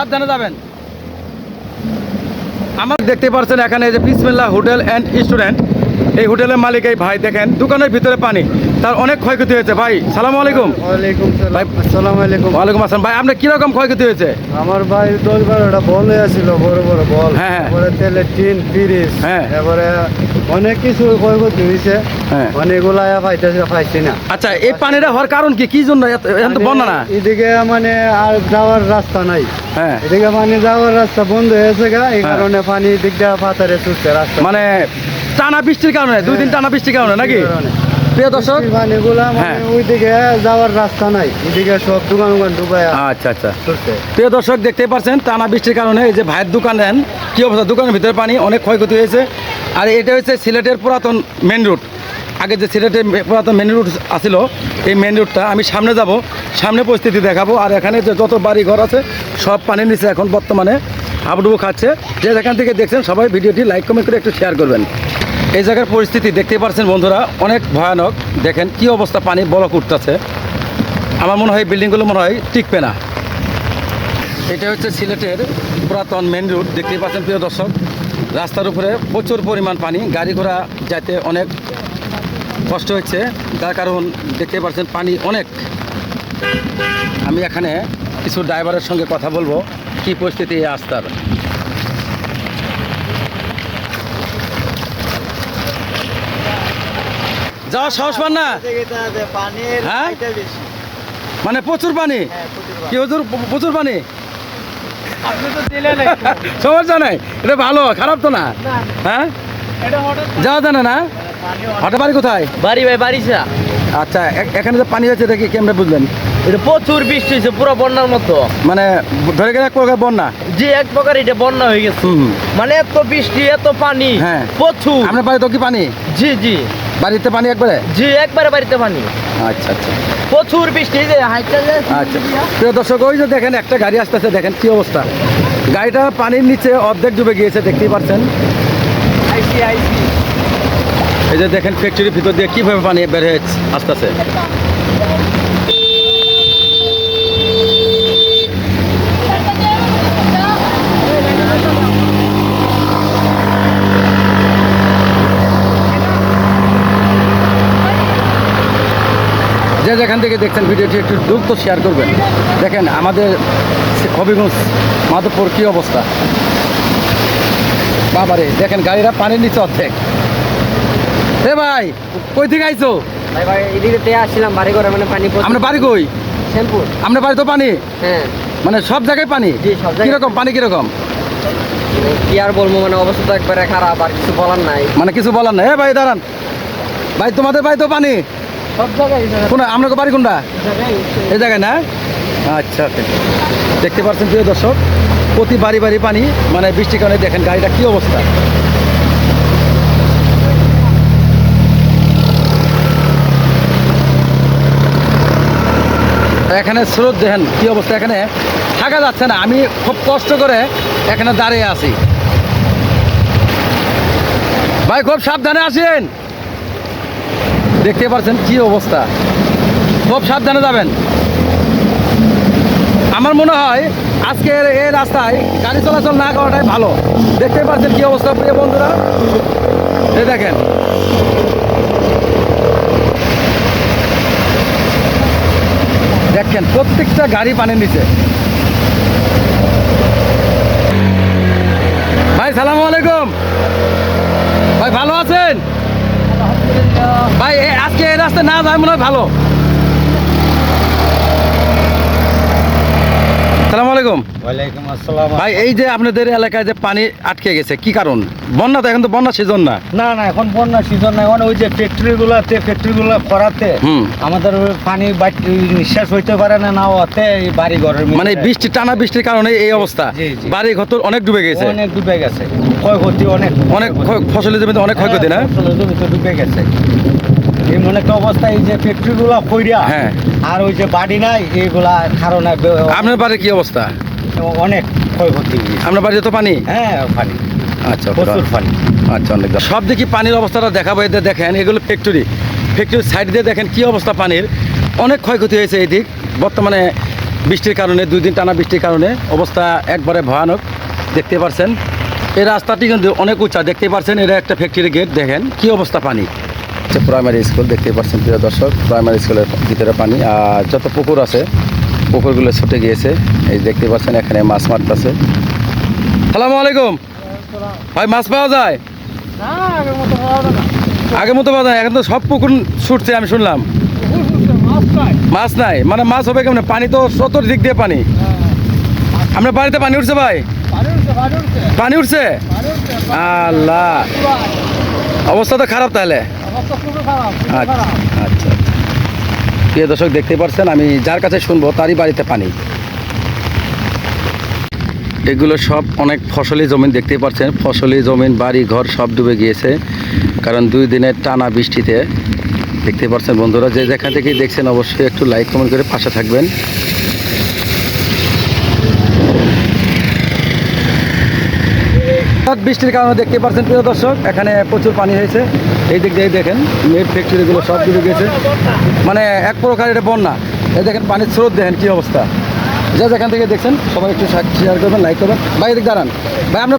সাবধানে যাবেন। আমার দেখতে পাচ্ছেন এখানে যে বিসমিল্লা হোটেল অ্যান্ড স্টুডেন্ট। এই হোটেলের মালিক এই ভাই দেখেন দোকানের ভিতরে পানি। তার অনেক ক্ষয়ক্ষতি হয়েছে। ভাই সালাম আলাইকুম। সালাম। আলাইকুম। ওয়ালাইকুম আসসালাম। ভাই আপনার কীরকম ক্ষয়ক্ষতি হয়েছে? আমার ভাই দশ বারোটা বল হয়েছিল বড় বড় বল। হ্যাঁ, হ্যাঁ। তেলের টিন ফ্রিজ। হ্যাঁ। তারপরে অনেক কিছু ক্ষয়ক্ষতি হয়েছে। হ্যাঁ। অনেকগুলা পাইতেছে পাইছি না। আচ্ছা এই পানিটা হওয়ার কারণ কি? কি জন্য? এত- এখন তো বন্যা না? এদিকে মানে আর যাওয়ার রাস্তা নাই। হ্যাঁ। এদিকে পানি যাওয়ার রাস্তা বন্ধ হয়েছে গা। এই হ্যাঁ। কারণে পানি দিক দিয়ে পাতারে ছুটছে রাস্তা। মানে টানা বৃষ্টির কারণে দুই দিন টানা বৃষ্টির কারণে নাকি? প্রিয় দর্শক মানে হ্যাঁ। ওইদিকে যাওয়ার রাস্তা নাই এদিকে সব দোকান দোকান ডুবাই আচ্ছা আচ্ছা। প্রিয় দর্শক দেখতেই পাচ্ছেন টানা বৃষ্টির কারণে এই যে ভাইয়ের দোকান দেন কী অবস্থা? দোকানের ভিতরে পানি অনেক ক্ষয়ক্ষতি হয়েছে। আর এটা হচ্ছে সিলেটের পুরাতন মেন রুট আগে যে সিলেটের পুরাতন মেন রুট আছিল এই মেন রুটটা আমি সামনে যাব সামনে পরিস্থিতি দেখাবো। আর এখানে যে যত বাড়ি ঘর আছে সব পানির নিচে এখন বর্তমানে হাবুডুবু খাচ্ছে। যে যেখান থেকে দেখছেন সবাই ভিডিওটি লাইক কমেন্ট করে একটু শেয়ার করবেন। এই জায়গার পরিস্থিতি দেখতে পাচ্ছেন বন্ধুরা, অনেক ভয়ানক। দেখেন কি অবস্থা, পানি বলক উঠতেছে। আমার মনে হয় বিল্ডিংগুলো মনে হয় টিকবে না। এটা হচ্ছে সিলেটের পুরাতন মেন রুট দেখতে পাচ্ছেন প্রিয় দর্শক। রাস্তার উপরে প্রচুর পরিমাণ পানি, গাড়ি ঘোড়া যাইতে অনেক কষ্ট হচ্ছে। তার কারণ দেখতে পাচ্ছেন পানি অনেক। আমি এখানে কিছু ড্রাইভারের সঙ্গে কথা বলব, কি পরিস্থিতি এই রাস্তার। যাওয়ার সাহস পান না? হ্যাঁ? মানে প্রচুর পানি? কি হুজুর প্রচুর পানি? সমস্যা নাই এটা ভালো খারাপ তো না? হ্যাঁ? এটা যাওয়া জানে না হঠাৎ বাড়ি কোথায়? বাড়ি ভাই বাড়িছা আচ্ছা এখানে যে পানি হয়েছে দেখি কেমনে বুঝলেন? এটা প্রচুর বৃষ্টি হয়েছে পুরো বন্যার মতো। মানে ধরে গেলে এক প্রকার বন্যা? যে এক প্রকার এটা বন্যা হয়ে গেছে। মানে এত বৃষ্টি এত পানি হ্যাঁ। প্রচুর। আপনার বাড়ি তো কি পানি? জি জি। বাড়িতে পানি একবারে? জি একবারে বাড়িতে পানি। আচ্ছা আচ্ছা। প্রচুর বৃষ্টি যে হাইটটা আচ্ছা। প্রিয় দর্শক ওই যে দেখেন একটা গাড়ি আসতেছে দেখেন কি অবস্থা। গাড়িটা পানির নিচে অর্ধেক ডুবে গিয়েছে দেখতেই পাচ্ছেন। এই যে দেখেন ফ্যাক্টরির ভিতর দিয়ে কীভাবে পানি বের হয়ে আসতেছে। যে যেখান থেকে দেখছেন ভিডিওটি একটু দ্রুত শেয়ার করবেন। দেখেন আমাদের হবিগঞ্জ মাধবপুর কী অবস্থা? বাবারে দেখেন গাড়িরা পানির নিচে অর্ধেক। এ ভাই কই থেকে আইছো? ভাই ভাই এদিকে আসছিলাম বাড়ি করে মানে পানি আপনার বাড়ি কই? শ্যাম্পুর। আপনার বাড়ি তো পানি? হ্যাঁ। মানে সব জায়গায় পানি? সব জায়গায়। কীরকম পানি কীরকম? কি আর বলব মানে অবস্থা তো একবারে খারাপ আর কিছু বলার নাই। মানে কিছু বলার নাই। এ ভাই দাঁড়ান। ভাই তোমাদের বাড়ি তো পানি? কোন আপনার বাড়ি কোনটা? এই জায়গায় না? আচ্ছা. দেখতে পাচ্ছেন প্রিয় দর্শক প্রতি বাড়ি বাড়ি পানি মানে বৃষ্টির কারণে দেখেন গাড়িটা কি অবস্থা। এখানে স্রোত দেখেন কি অবস্থা? এখানে থাকা যাচ্ছে না। আমি খুব কষ্ট করে এখানে দাঁড়িয়ে আছি। ভাই খুব সাবধানে আসেন। দেখতে পাচ্ছেন কি অবস্থা। খুব সাবধানে যাবেন। আমার মনে হয় আজকের এই রাস্তায় গাড়ি চলাচল না করাটাই ভালো। দেখতে পাচ্ছেন কি অবস্থা প্রিয় বন্ধুরা? এই দেখেন। দেখেন প্রত্যেকটা গাড়ি পানির নিচে। ভাই সালাম আলাইকুম। ভাই ভালো আছেন? ভাই রাস্তায় না যায় মনে হয় ভালো। সালাম আলাইকুম। ওয়ালাইকুম আসসালাম। ভাই এই যে আপনাদের এলাকায় যে পানি আটকে গেছে কি কারণ? বন্যা তো এখন তো বন্যা সিজন না। না না এখন বন্যা সিজন নাই ওই যে ফ্যাক্টরি গুলাতে করাতে আমাদের পানি নিঃশ্বাস হইতে পারে না না এই বাড়ি ঘরের মানে বৃষ্টি টানা বৃষ্টির কারণে এই অবস্থা। বাড়ি ঘর তো অনেক ডুবে গেছে। অনেক ডুবে গেছে। ক্ষয়ক্ষতি অনেক অনেক ফসলের জমিতে অনেক ক্ষয়ক্ষতি না? হ্যাঁ, ফসলের জমিতে ডুবে গেছে। এই মনে একটা অবস্থা এই যে ফ্যাক্টরি গুলা কইরা হ্যাঁ। আর ওই যে বাড়ি নাই এইগুলা কারণে আপনার বাড়ির কি অবস্থা? অনেক ক্ষয়ক্ষতি আপনার বাড়িতে তো পানি? হ্যাঁ পানি। আচ্ছা প্রচুর পানি। আচ্ছা অনেক সব দেখি পানির অবস্থাটা দেখাবো এদের দেখেন এগুলো ফ্যাক্টরি ফ্যাক্টরির সাইড দিয়ে দেখেন কি অবস্থা পানির। অনেক ক্ষয়ক্ষতি হয়েছে এই দিক। বর্তমানে বৃষ্টির কারণে দুই দিন টানা বৃষ্টির কারণে অবস্থা একবারে ভয়ানক। দেখতে পারছেন? এই রাস্তাটি কিন্তু অনেক উঁচা। দেখতে পারছেন এটা একটা ফ্যাক্টরি গেট দেখেন কি অবস্থা পানি। প্রাইমারি স্কুল দেখতে পাচ্ছেন প্রিয় দর্শক প্রাইমারি স্কুলের ভিতরে পানি। আর যত পুকুর আছে, পুকুরগুলো ছুটে গিয়েছে। এই দেখতে পাচ্ছেন, এখানে মাছ মারতেছে। সালামু আলাইকুম। ভাই, মাছ পাওয়া যায়? আগের মতো পাওয়া যায় এখন তো সব পুকুর ছুটছে, আমি শুনলাম। মাছ নাই। মানে মাছ হবে কেমন? পানি তো সত্তর দিক দিয়ে পানি। আপনার বাড়িতে পানি উঠছে ভাই? পানি উঠছে? আল্লাহ। অবস্থা তো খারাপ তাহলে। আচ্ছা আচ্ছা প্রিয় দর্শক দেখতে পাচ্ছেন আমি যার কাছে শুনব তারই বাড়িতে পানি। এগুলো সব অনেক ফসলি জমিন দেখতে পাচ্ছেন ফসলি জমিন বাড়ি ঘর সব ডুবে গিয়েছে। কারণ দুই দিনের টানা বৃষ্টিতে দেখতে পাচ্ছেন বন্ধুরা যে যেখান থেকেই দেখছেন অবশ্যই একটু লাইক কমেন্ট করে পাশে থাকবেন। হঠাৎ বৃষ্টির কারণে দেখতে পাচ্ছেন প্রিয় দর্শক, এখানে প্রচুর পানি হয়েছে। এই দিক দিয়ে দেখেন মেট ফ্যাক্টরিগুলো সব ডুবে গেছে। মানে এক প্রকার এটা বন্যা। এই দেখেন পানির স্রোত, দেখেন কি অবস্থা। যা যেখান থেকে দেখছেন, সবাই একটু শেয়ার করবেন লাইক করবেন। ভাই, এদিক দাঁড়ান। ভাই